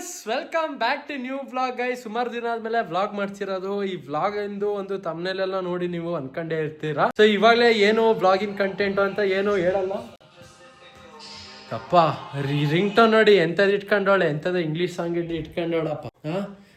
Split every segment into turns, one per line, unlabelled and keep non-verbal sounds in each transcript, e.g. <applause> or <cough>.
Viewers welcome back to new vlog guy ಸುಮಾರು ದಿನ ಆದ್ಮೇಲೆ ವ್ಲಾಗ್ ಮಾಡ್ತಿರೋದು. ಈ ವ್ಲಾಗ್ ಎಂದು ಒಂದು ತಮ್ಮನೆಲ್ಲ ನೋಡಿ ನೀವು ಅನ್ಕೊಂಡೇ ಇರ್ತೀರಾ? ಸೊ ಇವಾಗಲೇ ಏನು ವ್ಲಾಗಿನ್ ಕಂಟೆಂಟ್ ಅಂತ ಏನು ಹೇಳಲ್ಲ? ಅಪ್ಪ ರಿಂಗ್ ಟೋನ್ ನೋಡಿ ಎಂಥದ್ದು ಇಟ್ಕೊಂಡೋಳೆ ಎಂಥದ್ದು ಇಂಗ್ಲೀಷ್ ಸಾಂಗ್ ಇಟ್ಕೊಂಡೋಳಪ್ಪ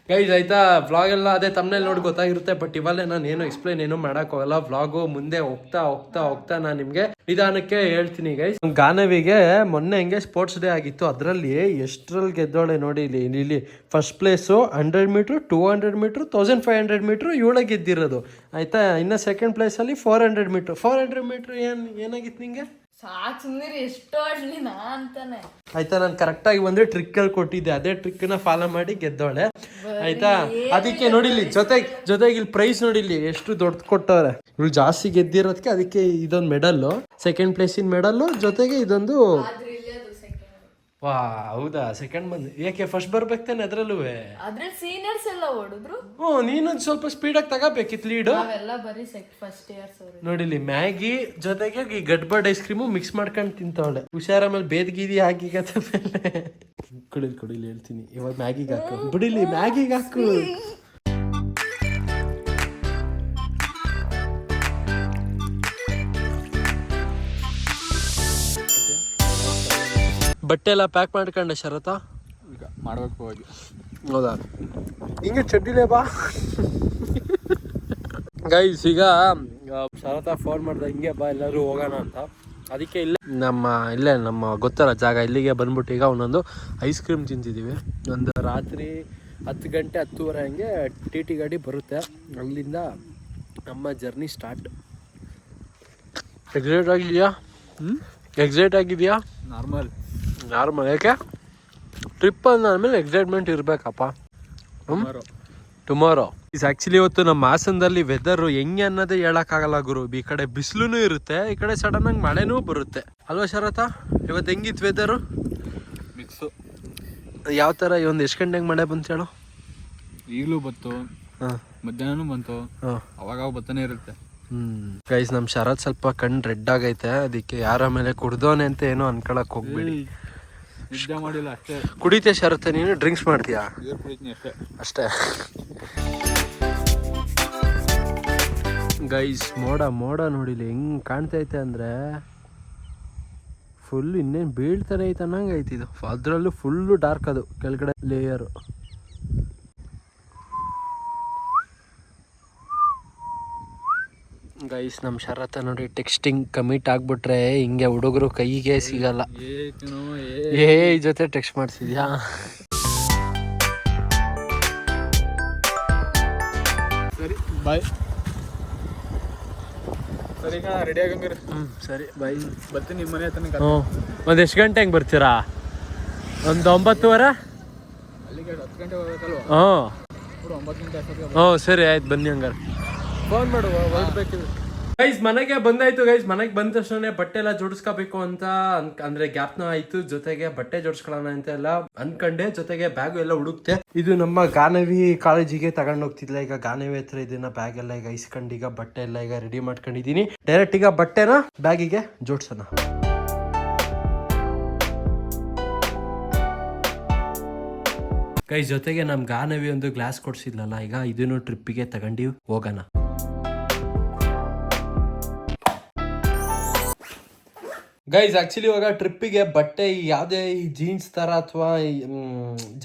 ಗೈಸ್ ಆಯ್ತಾ? ವ್ಲಾಗ್ ಎಲ್ಲ ಅದೇ ತಮ್ಮನೇಲಿ ನೋಡಿ ಗೊತ್ತಾಗಿರುತ್ತೆ ಬಟ್ ಇವಾಗಲೇ ನಾನು ಏನು ಎಕ್ಸ್ಪ್ಲೈನ್ ಏನು ಮಾಡಕ್ ಹೋಗಲ್ಲ ವ್ಲಾಗು ಮುಂದೆ ಹೋಗ್ತಾ ಹೋಗ್ತಾ ಹೋಗ್ತಾ ನಾನು ನಿಮ್ಗೆ ನಿಧಾನಕ್ಕೆ ಹೇಳ್ತೀನಿ ಗೈಸ್ ಗಾನವಿಗೆ ಮೊನ್ನೆ ಹೆಂಗೆ ಸ್ಪೋರ್ಟ್ಸ್ ಡೇ ಆಗಿತ್ತು. ಅದರಲ್ಲಿ ಎಷ್ಟ್ರಲ್ಲಿ ಗೆದ್ದೋಳೆ ನೋಡಿ ಇಲ್ಲಿ ಇಲ್ಲಿ first place hundred metre two hundred metre thousand five hundred metre ಇವಳೆ ಗೆದ್ದಿರೋದು. ಆಯ್ತಾ? ಇನ್ನು ಸೆಕೆಂಡ್ ಪ್ಲೇಸಲ್ಲಿ four hundred metre four hundred metre ಏನು, ಏನಾಗಿತ್ತು ನಿಂಗೆ?
ಸಾಕ್ ಎಷ್ಟು ಆಡ್ಲಿ ನಾ ಅಂತಾನೆ.
ಆಯ್ತಾ ನಾನು ಕರೆಕ್ಟಾಗಿ ಬಂದ್ರೆ ಟ್ರಿಕ್ ಅಲ್ಲಿ ಕೊಟ್ಟಿದ್ದೆ. ಅದೇ ಟ್ರಿಕ್ನ ಫಾಲೋ ಮಾಡಿ ಗೆದ್ದೋಳೆ ಆಯ್ತಾ? ಅದಕ್ಕೆ ನೋಡಿಲಿ ಜೊತೆಗೆ ಜೊತೆಗೆ ಇಲ್ಲಿ ಪ್ರೈಸ್ ನೋಡಿಲಿ ಎಷ್ಟು ದೊಡ್ಡ ಕೊಟ್ಟವ್ರೆ. ಇವ್ಳು ಜಾಸ್ತಿ ಗೆದ್ದಿರೋದಕ್ಕೆ ಅದಕ್ಕೆ ಇದೊಂದು ಮೆಡಲ್ ಸೆಕೆಂಡ್ ಪ್ಲೇಸಿನ ಮೆಡಲ್ ಜೊತೆಗೆ ಇದೊಂದು
ಆದ್ರೆ ಇಲ್ಲೇ ಅದು ಸೆಕೆಂಡ್
ವಾ ಹೌದಾ? ಸೆಕೆಂಡ್ ಬಂದು ಯಾಕೆ ಫಸ್ಟ್ ಬರ್ಬೇಕು ತಾನೆ ಅದ್ರಲ್ಲೂ
ಅದ್ರಲ್ಲಿ ಸೀನಿಯರ್ಸ್ ಎಲ್ಲ ಓಡಿದ್ರು.
ಹ್ಞೂ ನೀನೊಂದು ಸ್ವಲ್ಪ ಸ್ಪೀಡಾಗಿ ತಗೋಬೇಕಿತ್ತು ಲೀಡು
ನಾವೆಲ್ಲ ಬರೀ ಸೆಕ್ ಫಸ್ಟ್ ಇಯರ್ಸ್ ಅವ್ರು
ನೋಡಿಲಿ ಮ್ಯಾಗಿ ಜೊತೆಗೆ ಈ ಗಡ್ಬಡ್ ಐಸ್ ಕ್ರೀಮು ಮಿಕ್ಸ್ ಮಾಡ್ಕೊಂಡು ತಿಂತಾವಳೆ. ಹುಷಾರ ಮೇಲೆ ಬೇದ್ಗೀದಿ ಹಾಕಿ ಮೇಲೆ ಕುಡಿಲಿ ಕುಡಿಲಿ ಹೇಳ್ತೀನಿ. ಇವಾಗ ಮ್ಯಾಗಿಗೆ ಹಾಕು. ಬಿಡಿಲಿ ಮ್ಯಾಗಿಗೆ ಹಾಕು. ಬಟ್ಟೆ ಎಲ್ಲ ಪ್ಯಾಕ್ ಮಾಡ್ಕೊಂಡೆ ಶರತ.
ಈಗ ಮಾಡ್ಬೇಕು ಹೋಗಿ.
ಹೌದಾ? ಹಿಂಗೆ ಚಡ್ಡಿಲೇ ಬಾ. ಗೈಸ್ ಈಗ ಶರತ ಫೋನ್ ಮಾಡ್ದೆ ಹಿಂಗೆ ಬಾ ಎಲ್ಲರೂ ಹೋಗೋಣ ಅಂತ. ಅದಕ್ಕೆ ಇಲ್ಲೇ ನಮ್ಮ ಇಲ್ಲೇ ನಮ್ಮ ಗೊತ್ತಲ್ಲ ಜಾಗ ಇಲ್ಲಿಗೆ ಬಂದ್ಬಿಟ್ಟು ಈಗ ಒಂದೊಂದು ಐಸ್ ಕ್ರೀಮ್ ತಿಂತಿದ್ದೀವಿ ಒಂದು ರಾತ್ರಿ ಹತ್ತು ಗಂಟೆ ಹತ್ತುವರೆ ಹಂಗೆ ಟಿ ಟಿ ಗಾಡಿ ಬರುತ್ತೆ. ಅಲ್ಲಿಂದ ನಮ್ಮ ಜರ್ನಿ ಸ್ಟಾರ್ಟ್ ಎಕ್ಸೈಟ್ ಆಗಿದೆಯಾ
ಹ್ಞೂ
ಎಕ್ಸೈಟ್ ಆಗಿದೆಯಾ
ನಾರ್ಮಲ್
ನಾರ್ಮಲ್ ಯಾಕೆ? ಟ್ರಿಪ್ ಅಂದಾದ್ಮೇಲೆ ಎಕ್ಸೈಟ್ಮೆಂಟ್ ಇರಬೇಕಪ್ಪ. ಟುಮಾರೋ ಇಸ್ ಆಕ್ಚುಲಿ ಇವತ್ತು ನಮ್ಮ ಹಾಸನದಲ್ಲಿ ವೆದರ್ ಹೆಂಗೆ ಅನ್ನೋದೇ ಹೇಳೋಕ್ಕಾಗಲ್ಲ ಗುರು. ಈ ಕಡೆ ಬಿಸಿಲು ಇರುತ್ತೆ ಈ ಕಡೆ ಸಡನ್ ಆಗಿ ಮಳೆನೂ ಬರುತ್ತೆ. ಅಲ್ವಾ ಶರತ? ಇವತ್ತು ಹೆಂಗಿತ್ತು ವೆದರು
ಮಿಕ್ಸು
ಯಾವ ಥರ ಒಂದು ಎಷ್ಟು ಗಂಟೆಗೆ ಮಳೆ ಬಂತು ಹೇಳು?
ಈಗಲೂ ಬಂತು
ಹಾಂ.
ಮಧ್ಯಾಹ್ನನೂ ಬಂತು
ಹಾಂ.
ಅವಾಗ ಬರ್ತಾನೆ ಇರುತ್ತೆ.
ಹ್ಮ್. ಗೈಸ್ ನಮ್ಮ ಶರತ್ ಸ್ವಲ್ಪ ಕಣ್ಣು ರೆಡ್ ಆಗೈತೆ ಅದಕ್ಕೆ ಯಾರ ಮೇಲೆ ಕುಡ್ದೋನೆ ಅಂತ ಏನೋ ಅನ್ಕೊಳಕ್ ಹೋಗ್ಬೇಡಿ.
ನಿದ್ದೆ ಮಾಡಿಲ್ಲ ಅಷ್ಟೇ.
ಕುಡಿತೆ ಶರತ್ ನೀನು ಡ್ರಿಂಕ್ಸ್ ಮಾಡ್ತೀಯಾ?
ನೀರು ಕುಡಿತೀನಿ ಅಷ್ಟೇ.
ಅಷ್ಟೇ. ಗೈಸ್ ಮೋಡ ಮೋಡ ನೋಡಿಲಿ ಹೆಂಗ್ ಕಾಣ್ತೈತೆ ಅಂದ್ರೆ ಫುಲ್ ಇನ್ನೇನು ಬೀಳ್ತಾರೆ ಐತೆ ಅನ್ನಂಗೆ ಐತಿ ಇದು. ಅದರಲ್ಲೂ ಫುಲ್ಲು ಡಾರ್ಕ್ ಅದು ಕೆಳಗಡೆ ಲೇಯರು ಗೈಸ್ ನಮ್ಮ ಶರತ ನೋಡಿ ಟೆಕ್ಸ್ಟಿಂಗ್ ಕಮಿಟ್ ಆಗ್ಬಿಟ್ರೆ ಹಿಂಗೆ ಹುಡುಗರು ಕೈಗೆ ಸಿಗಲ್ಲ. ಏ ಈ ಜೊತೆ ಟೆಕ್ಸ್ಟ್ ಮಾಡ್ಸಿದ್ಯಾ?
ಸರಿ ಬಾಯ್ ಸರಿ ರೆಡಿ ಆಗಂಗಿರಿ
ಹ್ಞೂ ಸರಿ ಬಾಯ್
ಬರ್ತೀನಿ ನಿಮ್ಮ ಮನೆ ಹತ್ರ
ಹ್ಞೂ ಒಂದು ಎಷ್ಟು ಹೆಂಗೆ ಬರ್ತೀರಾ? ಒಂದು ಒಂಬತ್ತುವರೆ?
ಗಂಟೆ
ಹ್ಞೂ
ಗಂಟೆ
ಹ್ಞೂ ಸರಿ ಆಯ್ತು ಬನ್ನಿ ಹಂಗಾರೆ. ಫೋನ್ ಮಾಡುವ ಹೊರಡ್ಬೇಕಿದ್ರೆ ಗೈಸ್ ಮನೆಗೆ ಬಂದಾಯ್ತು ಗೈಸ್ ಮನೆಗೆ ಬಂದ ತಕ್ಷಣ ಬಟ್ಟೆ ಎಲ್ಲ ಜೋಡಿಸ್ಕೋಬೇಕು ಅಂತ ಅಂದ್ರೆ ಗ್ಯಾಪ್ನ ಆಯ್ತು. ಜೊತೆಗೆ ಬಟ್ಟೆ ಜೋಡಿಸ್ಕೊಳ್ಳೋಣ ಅಂತ ಎಲ್ಲ ಅನ್ಕಂಡೆ. ಜೊತೆಗೆ ಬ್ಯಾಗು ಎಲ್ಲ ಹುಡುಕ್ತೆ ಇದು ನಮ್ಮ ಗಾನವಿ ಕಾಲೇಜಿಗೆ ತಗೊಂಡ್ ಹೋಗ್ತಿದ್ಲ. ಈಗ ಗಾನವಿ ಹತ್ರ ಇದನ್ನ ಬ್ಯಾಗ್ ಎಲ್ಲ ಈಗ ಇಸ್ಕೊಂಡು ಈಗ ಬಟ್ಟೆ ಎಲ್ಲ ಈಗ ರೆಡಿ ಮಾಡ್ಕೊಂಡಿದೀನಿ. ಡೈರೆಕ್ಟ್ ಈಗ ಬಟ್ಟೆನ ಬ್ಯಾಗಿಗೆ ಜೋಡಿಸೋಣ. ಗೈಸ್ ಜೊತೆಗೆ ನಮ್ ಗಾನವಿ ಒಂದು ಗ್ಲಾಸ್ ಕೊಡ್ಸಿದ್ಲಲ್ಲ ಈಗ ಇದನ್ನು ಟ್ರಿಪ್ಪಿಗೆ ತಗೊಂಡು ಹೋಗೋಣ. ಗೈಸ್ ಆಕ್ಚುಲಿ ಇವಾಗ ಟ್ರಿಪ್ಪಿಗೆ ಬಟ್ಟೆ ಈ ಯಾವುದೇ ಈ ಜೀನ್ಸ್ ಥರ ಅಥವಾ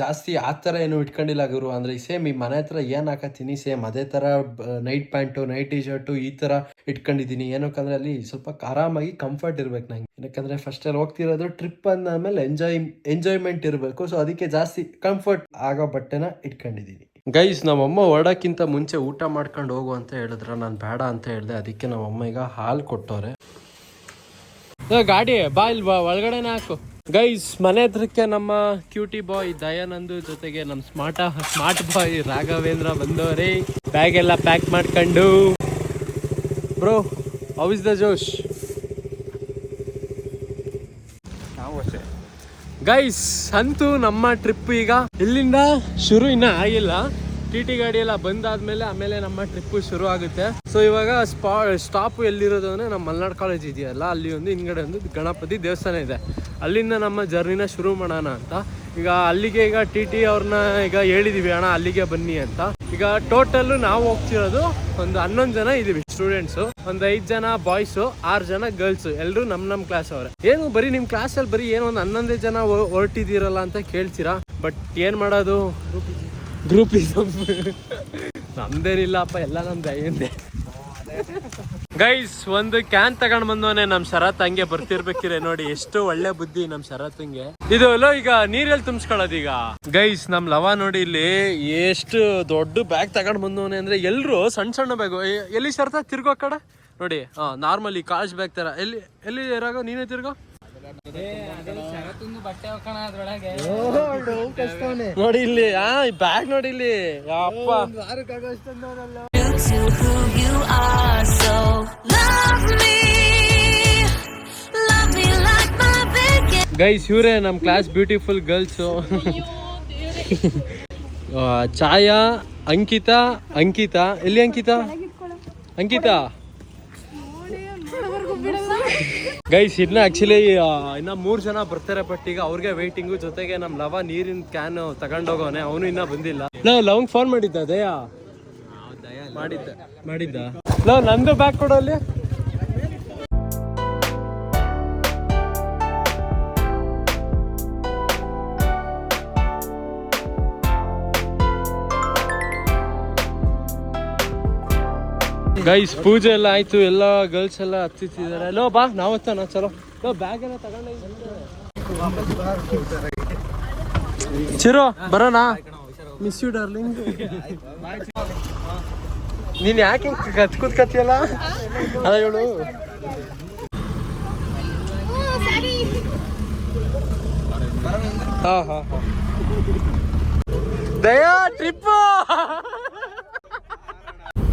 ಜಾಸ್ತಿ ಆ ಥರ ಏನು ಇಟ್ಕೊಂಡಿಲ್ಲ ಗುರು. ಅಂದ್ರೆ ಸೇಮ್ ಈ ಮನೆ ಹತ್ರ ಏನು ಹಾಕತ್ತೀನಿ ಸೇಮ್ ಅದೇ ಥರ night pant night T shirt ಈ ಥರ ಇಟ್ಕೊಂಡಿದ್ದೀನಿ. ಏನಕ್ಕಂದ್ರೆ ಅಲ್ಲಿ ಸ್ವಲ್ಪ ಆರಾಮಾಗಿ ಕಂಫರ್ಟ್ ಇರಬೇಕು ನಂಗೆ. ಏನಕ್ಕಂದ್ರೆ ಫಸ್ಟ್ ಅಲ್ಲಿ ಹೋಗ್ತಿರೋದು ಟ್ರಿಪ್ ಅಂದಾದ್ಮೇಲೆ ಎಂಜಾಯ್ ಎಂಜಾಯ್ಮೆಂಟ್ ಇರಬೇಕು. ಸೊ ಅದಕ್ಕೆ ಜಾಸ್ತಿ ಕಂಫರ್ಟ್ ಆಗೋ ಬಟ್ಟೆನ ಇಟ್ಕೊಂಡಿದ್ದೀನಿ. ಗೈಸ್ ನಮ್ಮಮ್ಮ ಹೊರಡಕ್ಕಿಂತ ಮುಂಚೆ ಊಟ ಮಾಡ್ಕೊಂಡು ಹೋಗು ಅಂತ ಹೇಳಿದ್ರ. ನಾನು ಬೇಡ ಅಂತ ಹೇಳಿದೆ. ಅದಕ್ಕೆ ನಮ್ಮಮ್ಮ ಈಗ ಹಾಲು ಕೊಟ್ಟವ್ರೆ. ಗಾಡಿ ಬಾ ಇಲ್ಲಿ ಬಾ ಒಳಗಡೆನೇ ಹಾಕು. ಗೈಸ್ ಮನೆ ಹತ್ರಕ್ಕೆ ನಮ್ಮ ಕ್ಯೂಟಿ ಬಾಯ್ ದಯಾನಂದು ಜೊತೆಗೆ ನಮ್ಮ ಸ್ಮಾರ್ಟ ಸ್ಮಾರ್ಟ್ ಬಾಯ್ ರಾಘವೇಂದ್ರ ಬಂದವರೇ. ಬ್ಯಾಗ್ ಎಲ್ಲ ಪ್ಯಾಕ್ ಮಾಡ್ಕೊಂಡು. Bro how is the Josh? Guys ಅಂತೂ ನಮ್ಮ ಟ್ರಿಪ್ ಈಗ ಇಲ್ಲಿಂದ ಶುರು ಇನ್ನ ಆಗಿಲ್ಲ. ಟಿ ಟಿ ಗಾಡಿ ಎಲ್ಲ ಬಂದಾದ್ಮೇಲೆ ಆಮೇಲೆ ನಮ್ಮ ಟ್ರಿಪ್ ಶುರು ಆಗುತ್ತೆ. ಸೊ ಇವಾಗ ಸ್ಪಾ ಸ್ಟಾಪ್ ಎಲ್ಲಿರೋದು ಅಂದ್ರೆ ನಮ್ಮ ಮಲ್ನಾಡ್ ಕಾಲೇಜ್ ಇದೆಯಲ್ಲ, ಅಲ್ಲಿ ಒಂದು ಹಿಂದ್ಗಡೆ ಒಂದು ಗಣಪತಿ ದೇವಸ್ಥಾನ ಇದೆ. ಅಲ್ಲಿಂದ ನಮ್ಮ ಜರ್ನಿನ ಶುರು ಮಾಡೋಣ ಅಂತ. ಈಗ ಅಲ್ಲಿಗೆ ಈಗ ಟಿ ಟಿ ಅವ್ರನ್ನ ಈಗ ಹೇಳಿದೀವಿ, ಅಣ್ಣ, ಅಲ್ಲಿಗೆ ಬನ್ನಿ ಅಂತ. ಈಗ ಟೋಟಲ್ ನಾವು ಹೋಗ್ತಿರೋದು ಒಂದು ಹನ್ನೊಂದು ಜನ ಇದೀವಿ ಸ್ಟೂಡೆಂಟ್ಸ್ ಒಂದ್ ಐದ್ ಜನ ಬಾಯ್ಸ್ ಆರ್ ಜನ ಗರ್ಲ್ಸ್ ಎಲ್ಲರೂ ನಮ್ ನಮ್ ಕ್ಲಾಸ್ ಅವ್ರೆ. ಏನು, ಬರೀ ನಿಮ್ ಕ್ಲಾಸ್ ಅಲ್ಲಿ ಬರೀ ಏನೋ ಒಂದು ಹನ್ನೊಂದೇ ಜನ ಹೊರಟಿದಿರಲ್ಲ ಅಂತ ಕೇಳ್ತೀರಾ? ಬಟ್ ಏನ್ ಮಾಡೋದು? ಗ್ರೂಪಿಸಮ್ ನಮ್ದೇನಿಲ್ಲಪ್ಪ, ಎಲ್ಲ ನಮ್ ದಯಿಂದ ಗೈಸ್ ಒಂದು ಕ್ಯಾನ್ ತಗೊಂಡ್ ಬಂದವನೆ ನಮ್ ಶರತ್, ಹಂಗೆ ಬರ್ತಿರ್ಬೇಕಿರೆ ನೋಡಿ, ಎಷ್ಟು ಒಳ್ಳೆ ಬುದ್ಧಿ ನಮ್ ಶರತ್ಗೆ ಇದು ಅಲ್ಲೋ ಈಗ ನೀರಲ್ಲಿ ತುಂಬಿಸ್ಕೊಳ್ಳೋದು ಈಗ ಗೈಸ್ ನಮ್ ಲವ ನೋಡಿ ಇಲ್ಲಿ ಎಷ್ಟು ದೊಡ್ಡ ಬ್ಯಾಗ್ ತಗೊಂಡ್ ಬಂದವನೆ ಅಂದ್ರೆ ಎಲ್ರು ಸಣ್ಣ ಸಣ್ಣ ಬ್ಯಾಗ್ ಎಲ್ಲಿ ಶರತ್, ತಿರ್ಗೋ ಕಡೆ? ನೋಡಿ ಹಾ ನಾರ್ಮಲಿ ಕಾಲೇಜ್ ಬ್ಯಾಗ್ ತರ. ಎಲ್ಲಿ ಎಲ್ಲಿ ಇರಾಗ ನೀನೇ ತಿರ್ಗೋ? ನೋಡಿ ಇಲ್ಲಿ ಆ ಬ್ಯಾಗ್ ನೋಡಿ ಇಲ್ಲಿ. ಅಪ್ಪ. ಗೈಸ್ ಇವರೇ ನಮ್ಮ class beautiful girls Chhaya Ankita Ankita. ಎಲ್ಲಿ ಅಂಕಿತಾ? ಅಂಕಿತಾ? ಗೈಸ್ ಇನ್ನ ಆಕ್ಚುಲಿ ಇನ್ನ ಮೂರ್ ಜನ ಬರ್ತಾರೆ ಬಟ್ ಈಗ ಅವ್ರಿಗೆ ವೇಟಿಂಗು ಜೊತೆಗೆ ನಮ್ ಲವ ನೀರಿನ ಕ್ಯಾನ್ ತಗೊಂಡೋಗವನೆ ಅವನು ಇನ್ನ ಬಂದಿಲ್ಲ. ನಾ ಲವಂಗ್ ಫೋನ್ ಮಾಡಿದ್ದ ದಯಾ? ಮಾಡಿದ್ದ. ಮಾಡಿದ್ದ? ಲವ್ ನಂದು ಬ್ಯಾಗ್ ಕೊಡಲ್ಲಿ ಅಲ್ಲಿ. ಗೈಸ್ ಪೂಜೆ ಎಲ್ಲ ಆಯ್ತು, ಎಲ್ಲ ಗರ್ಲ್ಸ್ ಎಲ್ಲ ಹತ್ತಿದ್ದಾರೆ ಲೋ, ಬಾ, ನಾವು ಚಲೋ. ಲೋ ಬ್ಯಾಗ್ ಎಲ್ಲ ತಗೊಂಡು ಚಿರೋ, ಬರೋಣ. ಮಿಸ್ ಯು ಡಾರ್ಲಿಂಗ್ ನೀನ್ ಯಾಕೆ ಕತ್ ಕೂತ್ಕತಿಯಲ್ಲ? ಅದ ಹೇಳು. ಹಾ ಹಾ ದಯಾ ಟ್ರಿಪ್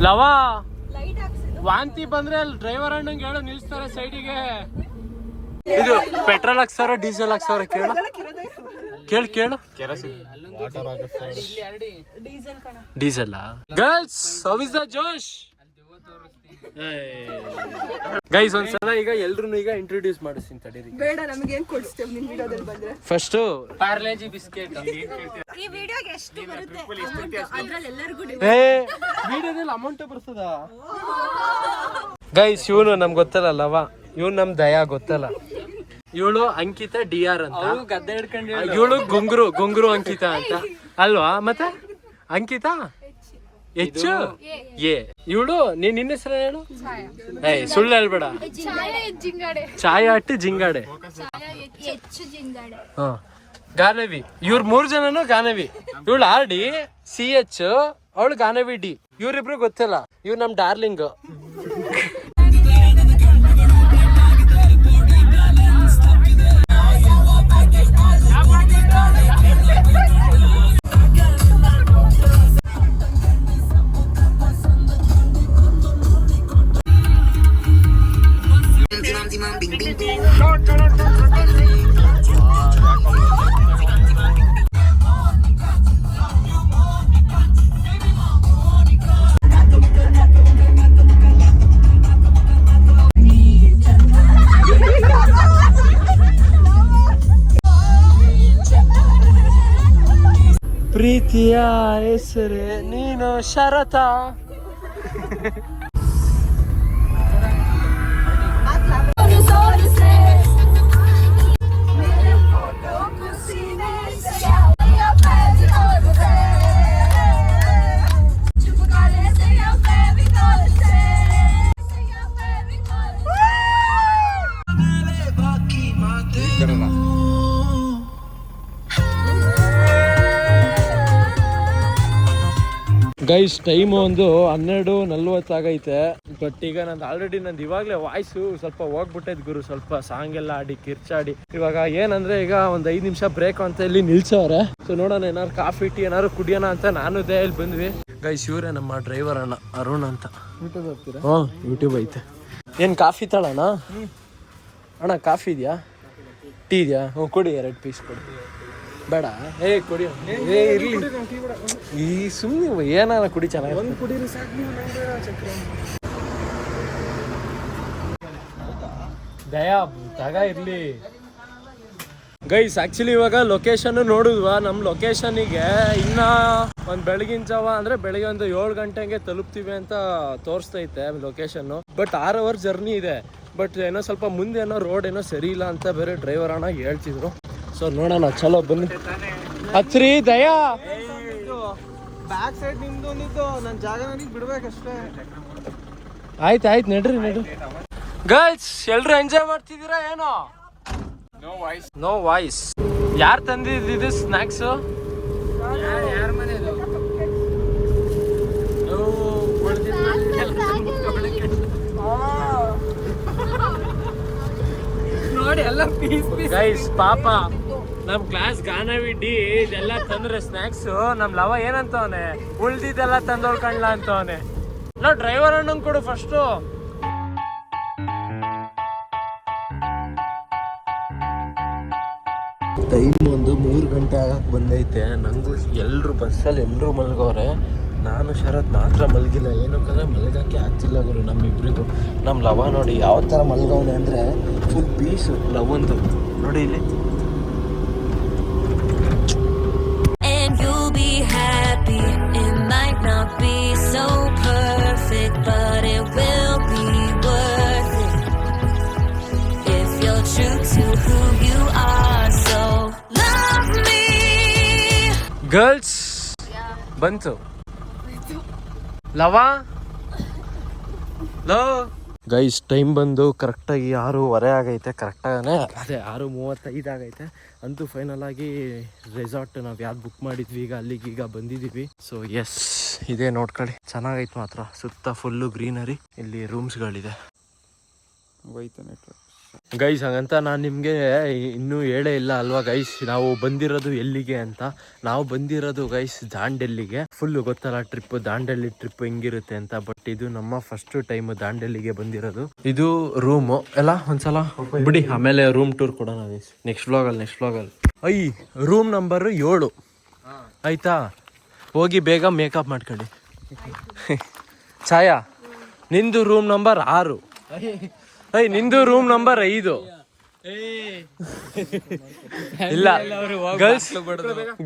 ಲವಾ. ವಾಂತಿ ಬಂದ್ರೆ ಅಲ್ಲಿ ಡ್ರೈವರ್ ಅಣ್ಣಂಗೆ ಹೇಳು ನಿಲ್ಸ್ತಾರೆ ಸೈಡಿಗೆ ಇದು ಪೆಟ್ರೋಲ್ ಹಾಕ್ಸಾರ ಡೀಸೆಲ್ ಹಾಕ್ಸಾರ ಕೇಳು. ಕೇಳು ಕೇಳು. Diesel girls how is the Josh guys ಒಂದ್ಸಲ ಈಗ ಎಲ್ರು ಈಗ ಇಂಟ್ರೊಡ್ಯೂಸ್ ಮಾಡಿಸ್ತೀನಿ ತಡೀರಿ
ಬೇಡ ನಮಗೇನ್ ಕೊಡಿಸ್ತೇವೆ ನಿಮ್ಮ ವಿಡಿಯೋದಲ್ಲಿ ಬಂದ್ರೆ?
ಫಸ್ಟ್
ಪಾರ್ಲೇಜಿ ಬಿಸ್ಕೆಟ್
ಈ ವಿಡಿಯೋಗೆ ಎಷ್ಟು ಬರುತ್ತೆ? ಅದ್ರಲ್ಲಿ ಎಲ್ಲರಿಗೂ
ಏ ವಿಡಿಯೋದಲ್ಲಿ ಅಮೌಂಟ್ ಬರ್ತದ ಗೈಸ್ ಇವನು ನಮ್ಗೆ ಗೊತ್ತಲ್ಲ ಲವ ಇವನು ನಮ್ ದಯಾ ಗೊತ್ತಲ್ಲ. ಇವಳು ಅಂಕಿತಾ ಡಿ ಆರ್ ಅಂತ
ಗದ್ದೆ ಹಿಡ್ಕೊಂಡು
ಇವಳು ಗುಂಗ್ರು ಗುಂಗ್ರು ಅಂಕಿತಾ ಅಂತ. ಅಲ್ವಾ? ಮತ್ತೆ? ಅಂಕಿತಾ? ಹೆಚ್ಚು? ಏ ಇವಳು ನೀನ್ ನಿನ್ನ ಹೆಸರು ಹೇಳು? ಏ ಸುಳ್ಳು ಹೇಳ್ಬೇಡ. ಚಾಯ ಅಟ್ಟು ಜಿಂಗಾಡೆ. ಹ. ಗಾನವಿ. ಇವ್ರ ಮೂರ್ ಜನನು ಗಾನವಿ. ಇವಳು ಆರ್ ಡಿ ಸಿ ಎಚ್ ಅವಳು ಗಾನವಿ ಡಿ ಇವ್ರಿಬ್ರು ಗೊತ್ತಿಲ್ಲ. ಇವ್ ನಮ್ ಡಾರ್ಲಿಂಗ್. ಪ್ರೀತಿಯ ಹೆಸರೇ ನೀನು ಶರತ ಗೈಸ್ ಟೈಮ್ ಒಂದು ಹನ್ನೆರಡು ನಲ್ವತ್ತಾಗೈತೆ ಬಟ್ ಈಗ ನಂದು ಆಲ್ರೆಡಿ ನಂದು ಇವಾಗಲೇ ವಾಯ್ಸು ಸ್ವಲ್ಪ ಹೋಗ್ಬಿಟ್ಟೈತೆ ಗುರು ಸ್ವಲ್ಪ ಸಾಂಗ್ ಎಲ್ಲ ಆಡಿ ಕಿರ್ಚಾಡಿ ಇವಾಗ ಏನಂದ್ರೆ ಈಗ ಒಂದು ಐದು ನಿಮಿಷ ಬ್ರೇಕ್ ಅಂತ ಇಲ್ಲಿ ನಿಲ್ಸವ್ರೆ. ಸೊ ನೋಡೋಣ ಏನಾರು ಕಾಫಿ ಟೀ ಏನಾದ್ರು ಕುಡಿಯೋಣ ಅಂತ ನಾನು ಇಲ್ಲಿ ಬಂದ್ವಿ. ಗೈಸ್ ಇವರೇ ನಮ್ಮ ಡ್ರೈವರ್ ಅಣ್ಣ ಅರುಣ್ ಅಂತ. ಹ್ಞೂ ಯೂಟ್ಯೂಬ್ ಐತೆ. ಏನು ಕಾಫಿ ತಳಣ್ಣ? ಅಣ್ಣ ಕಾಫಿ ಇದೆಯಾ? ಟೀ ಇದೆಯಾ? ಹ್ಞೂ ಕೊಡಿ ಎರಡು ಪೀಸ್ ಕೊಡಿ. ಬೇಡ. ಏ ಕೊಡಿ ಏ ಇರ್ಲಿ. ಈ ಸುಮ್ಮನೆ ಏನಾರ ಕುಡಿ ಚೆನ್ನಾಗಿ ಒಂದು ಕುಡೀರಿ ದಯಾ ತಗ ಇರ್ಲಿ. ಗೈಸ್ ಆಕ್ಚುಲಿ ಇವಾಗ ಲೊಕೇಶನ್ ನೋಡಿದ್ವಾ? ನಮ್ಮ ಲೊಕೇಶನಿಗೆ ಇನ್ನ ಒಂದು ಬೆಳಗಿನ ಜಾವ ಅಂದ್ರೆ ಬೆಳಗ್ಗೆ ಒಂದು ಏಳು ಗಂಟೆಗೆ ತಲುಪ್ತೀವಿ ಅಂತ ತೋರಿಸ್ತೈತೆ ಲೊಕೇಶನ್ ಬಟ್ ಆರ್ ಅವರ್ ಜರ್ನಿ ಇದೆ. ಬಟ್ ಏನೋ ಸ್ವಲ್ಪ ಮುಂದೆ ಏನೋ ರೋಡ್ ಏನೋ ಸರಿ ಇಲ್ಲ ಅಂತ ಬೇರೆ ಡ್ರೈವರ್ ಅಣ್ಣ ಹೇಳ್ತಿದ್ರು. ಸೊ ನೋಡೋಣ ಚಲೋ ಬನ್ನಿ. ಹಚ್ರಿ ದಯಾ.
ಬ್ಯಾಕ್ ಸೈಡ್ ನಿಮ್ದು ಒಂದಿತ್ತು ನನ್ನ ಜಾಗ ನನಗೆ ಬಿಡ್ಬೇಕಷ್ಟೇ.
ಆಯ್ತು ಆಯ್ತು ನಡ್ರಿ ನಡ್ರಿ. ಗರ್ಲ್ಸ್ ಎಲ್ರು ಎಂಜಾಯ್ ಮಾಡ್ತಿದ್ದೀರಾ ಏನೋ? ನೋ ವಾಯ್ಸ್ ನೋ ವಾಯ್ಸ್ ಯಾರು ತಂದಿದ್ದು ಸ್ನ್ಯಾಕ್ಸ್
ಯಾರ ನೋಡಿ ಎಲ್ಲ ಪೀಸ್ ಪೀಸ್
ಗೈಸ್ ಪಾಪ ನಮ್ ಕ್ಲಾಸ್ ಗಾನವಿಡ್ಡಿ ಇದೆಲ್ಲ ತಂದ್ರೆ ಸ್ನಾಕ್ಸ್ ನಮ್ ಲವ ಏನಂತವನೆ ಉಳ್ದಿದ್ದೆಲ್ಲ ತಂದೋಳ್ಕಣ್ಲ ಅಂತವನೆ ನಾವು ಡ್ರೈವರ್ ಅಣ್ಣಂಗ್ ಕೊಡು ಫಸ್ಟು ಟೈಮ್ ಒಂದು ಮೂರು ಗಂಟೆ ಆಗಕ್ಕೆ ಬಂದೈತೆ. ನಂಗೂ ಎಲ್ಲರೂ ಬಸ್ಸಲ್ಲಿ ಎಲ್ಲರೂ ಮಲ್ಗವ್ರೆ ನಾನು ಶರತ್ ಮಾತ್ರ ಮಲಗಿಲ್ಲ. ಏನುಕಂದ್ರೆ ಮಳೆ ಮಲಗಕ್ಕೆ ಆಗ್ತಿಲ್ಲ ಗುರು ನಮ್ ನಮ್ಮ ಲವ ನೋಡಿ ನೋಡಿ ಥರ ಮಳೆಗೋನೆ ಅಂದರೆ ಫುಲ್ ಪೀಸ್ ಲವ್ ಅಂತು. ನೋಡಿ ಇಲ್ಲಿ.
ಗರ್ಲ್ಸ್ ಬಿ ಟು
ಆರ್ ಬಂತು. ಲವ? ಲೋ? ಗೈಸ್ ಟೈಮ್ ಬಂದು ಕರೆಕ್ಟಾಗಿ ಆರೂವರೆ ಆಗೈತೆ ಕರೆಕ್ಟಾಗೇ ಅದೇ ಆರು ಮೂವತ್ತೈದು ಆಗೈತೆ. ಅಂತೂ ಫೈನಲ್ ಆಗಿ ರೆಸಾರ್ಟ್ ನಾವು ಯಾವ್ದು ಬುಕ್ ಮಾಡಿದ್ವಿ ಈಗ ಅಲ್ಲಿಗೆ ಈಗ ಬಂದಿದ್ದೀವಿ ಸೊ ಎಸ್ ಇದೇ ನೋಡ್ಕೊಳ್ಳಿ ಚೆನ್ನಾಗೈತೆ ಮಾತ್ರ. ಸುತ್ತ ಫುಲ್ಲು ಗ್ರೀನರಿ ಇಲ್ಲಿ ರೂಮ್ಸ್ಗಳಿದೆ
ಹೋಯ್ತು ನೆಟ್ವರ್ಕ್
ಗೈಸ್, ಹಂಗಂತ ನಾನು ನಿಮಗೆ ಇನ್ನೂ ಹೇಳೇ ಇಲ್ಲ ಅಲ್ವಾ ಗೈಸ್? ನಾವು ಬಂದಿರೋದು ಎಲ್ಲಿಗೆ ಅಂತ. ನಾವು ಬಂದಿರೋದು ಗೈಸ್ ದಾಂಡೆಲ್ಲಿಗೆ ಫುಲ್ ಗೊತ್ತಲ್ಲ ಟ್ರಿಪ್ ದಾಂಡೆಲ್ಲಿ ಟ್ರಿಪ್ ಹೆಂಗಿರುತ್ತೆ ಅಂತ ಬಟ್ ಇದು ನಮ್ಮ ಫಸ್ಟ್ ಟೈಮ್ ದಾಂಡೆಲ್ಲಿಗೆ ಬಂದಿರೋದು. ಇದು ರೂಮು ಎಲ್ಲ ಒಂದ್ಸಲ ಬಿಡಿ, ಆಮೇಲೆ ರೂಮ್ ಟೂರ್ ಕೊಡೋಣ ಗೈಸ್. ನೆಕ್ಸ್ಟ್ ವ್ಲಾಗಲ್ಲಿ ನೆಕ್ಸ್ಟ್ ವ್ಲಾಗಲ್ಲಿ ಅಯ್ಯ ರೂಮ್ ನಂಬರ್ ಏಳು. ಆಯ್ತಾ? ಹೋಗಿ ಬೇಗ ಮೇಕಪ್ ಮಾಡ್ಕೊಳ್ಳಿ. <laughs> ಛಾಯಾ, ನಿಂದು ರೂಮ್ ನಂಬರ್ ಆರು. ಐ ನಿಂದು ರೂಮ್ ನಂಬರ್ ಐದು. ಇಲ್ಲ ಗರ್ಲ್ಸ್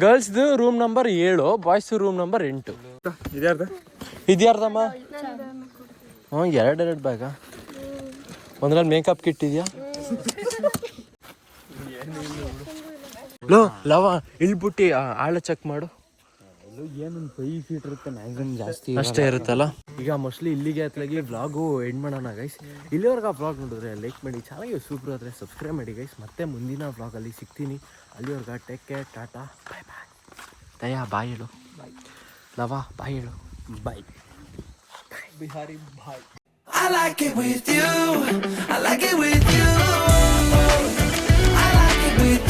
ಗರ್ಲ್ಸ್ದು ರೂಮ್ ನಂಬರ್ ಏಳು ಬಾಯ್ಸ್ ರೂಮ್ ನಂಬರ್ ಎಂಟು.
ಇದ್ಯಾರ್ದ?
ಇದ್ಯಾರ್ದಮ್ಮ? ಹ್ಞೂ ಎರಡು ಎರಡು ಬ್ಯಾಗ ಒಂದ್ರಲ್ಲಿ ಮೇಕಪ್ ಕಿಟ್ ಇದೆಯಾ? ಲೋ ಲವ ಇಳ್ಬಿಟ್ಟು ಆಳ ಚೆಕ್ ಮಾಡು.
ಏನೊಂದು ಫೈವ್ ಫೀಟ್ ಇರುತ್ತೆ ಮ್ಯಾಕ್ಸಿಮಮ್ ಜಾಸ್ತಿ
ಅಷ್ಟೇ ಇರುತ್ತಲ್ಲ? ಈಗ ಮೋಸ್ಟ್ಲಿ ಇಲ್ಲಿಗೆ ಅತ್ಲಾಗಿ ವ್ಲಾಗು ಎಂಡ್ ಮಾಡೋಣ ಗೈಸ್ ಇಲ್ಲಿವರೆಗೆ ಆ ವ್ಲಾಗ್ ನೋಡಿದ್ರೆ ಲೈಕ್ ಮಾಡಿ ಚೆನ್ನಾಗಿ ಸೂಪರ್ ಆದರೆ ಸಬ್ಸ್ಕ್ರೈಬ್ ಮಾಡಿ ಗೈಸ್ ಮತ್ತೆ ಮುಂದಿನ ವ್ಲಾಗಲ್ಲಿ ಸಿಗ್ತೀನಿ. ಅಲ್ಲಿವರೆಗೆ take care tata. Bye bye Daya bye ಹೇಳು. ಬಾಯ್ ಲವ ಬಾಯ್ ಹೇಳು. ಬಾಯ್
ಬಿಹಾರಿ ಬಾಯ್
I like it with you. I like it with you. I like it with